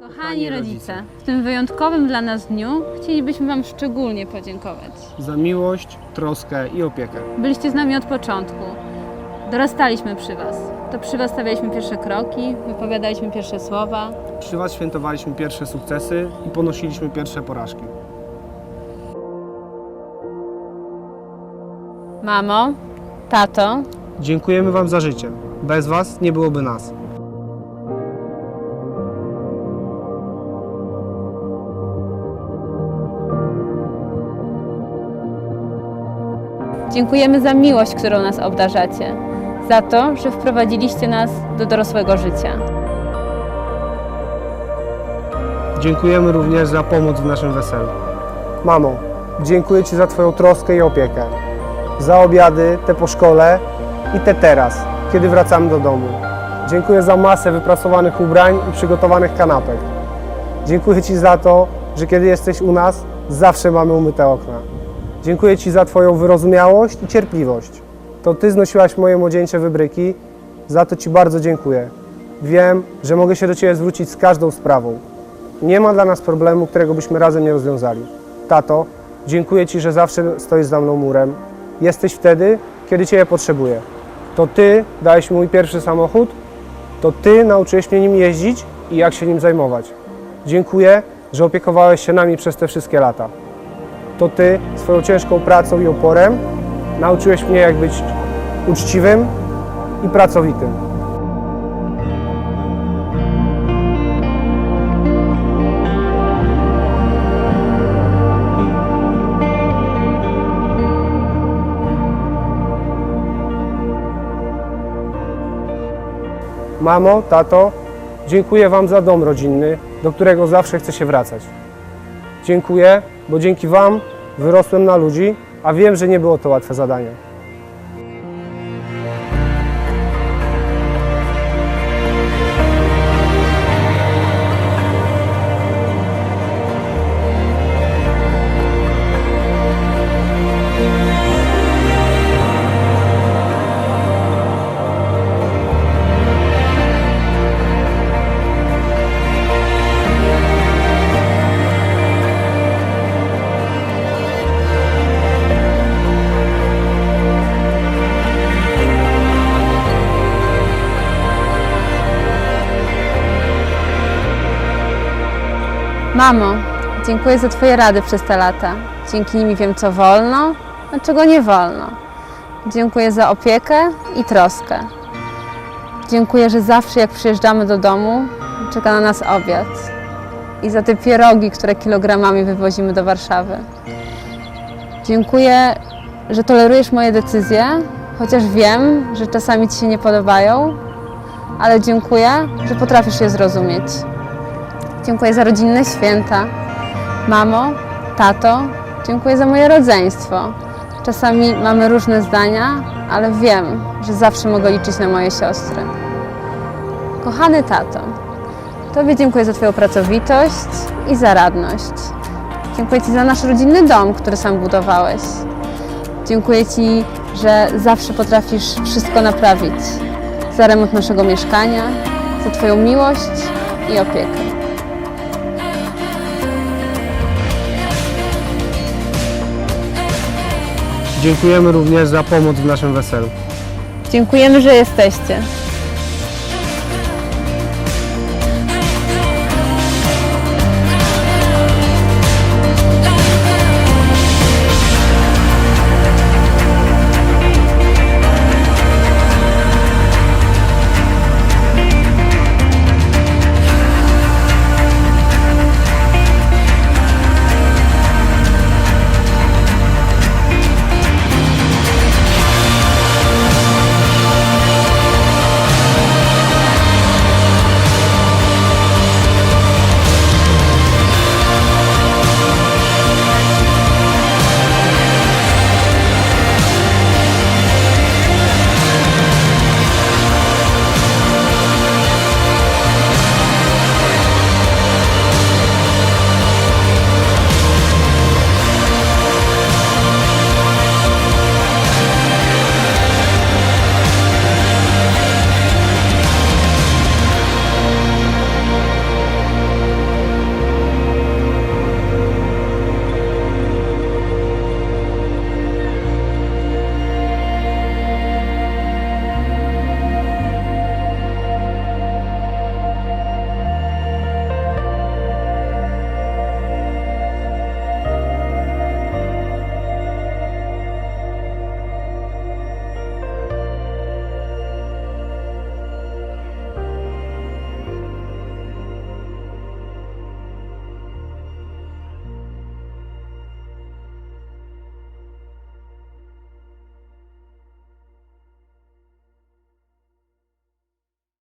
Kochani rodzice, w tym wyjątkowym dla nas dniu chcielibyśmy Wam szczególnie podziękować. za miłość, troskę i opiekę. Byliście z nami od początku. Dorastaliśmy przy Was. To przy Was stawialiśmy pierwsze kroki, wypowiadaliśmy pierwsze słowa. Przy Was świętowaliśmy pierwsze sukcesy i ponosiliśmy pierwsze porażki. Mamo, tato, Dziękujemy Wam za życie. Bez Was nie byłoby nas. Dziękujemy za miłość, którą nas obdarzacie. Za to, że wprowadziliście nas do dorosłego życia. Dziękujemy również za pomoc w naszym weselu. Mamo, dziękuję Ci za Twoją troskę i opiekę. Za obiady, te po szkole i te teraz, kiedy wracamy do domu. Dziękuję za masę wyprasowanych ubrań i przygotowanych kanapek. Dziękuję Ci za to, że kiedy jesteś u nas, zawsze mamy umyte okna. Dziękuję Ci za Twoją wyrozumiałość i cierpliwość. To Ty znosiłaś moje młodzieńcze wybryki, za to Ci bardzo dziękuję. Wiem, że mogę się do Ciebie zwrócić z każdą sprawą. Nie ma dla nas problemu, którego byśmy razem nie rozwiązali. Tato, dziękuję Ci, że zawsze stoisz za mną murem. Jesteś wtedy, kiedy Ciebie potrzebuję. To Ty dałeś mi mój pierwszy samochód, to Ty nauczyłeś mnie nim jeździć i jak się nim zajmować. Dziękuję, że opiekowałeś się nami przez te wszystkie lata. To Ty swoją ciężką pracą i oporem nauczyłeś mnie, jak być uczciwym i pracowitym. Mamo, tato, dziękuję Wam za dom rodzinny, do którego zawsze chcę się wracać. Dziękuję, bo dzięki Wam wyrosłem na ludzi, a wiem, że nie było to łatwe zadanie. Mamo, dziękuję za Twoje rady przez te lata. Dzięki nimi wiem, co wolno, a czego nie wolno. Dziękuję za opiekę i troskę. Dziękuję, że zawsze jak przyjeżdżamy do domu, czeka na nas obiad. I za te pierogi, które kilogramami wywozimy do Warszawy. Dziękuję, że tolerujesz moje decyzje, chociaż wiem, że czasami Ci się nie podobają, ale dziękuję, że potrafisz je zrozumieć. Dziękuję za rodzinne święta. Mamo, tato, dziękuję za moje rodzeństwo. Czasami mamy różne zdania, ale wiem, że zawsze mogę liczyć na moje siostry. Kochany tato, Tobie dziękuję za Twoją pracowitość i zaradność. Dziękuję Ci za nasz rodzinny dom, który sam budowałeś. Dziękuję Ci, że zawsze potrafisz wszystko naprawić. Za remont naszego mieszkania, za Twoją miłość i opiekę. Dziękujemy również za pomoc w naszym weselu. Dziękujemy, że jesteście.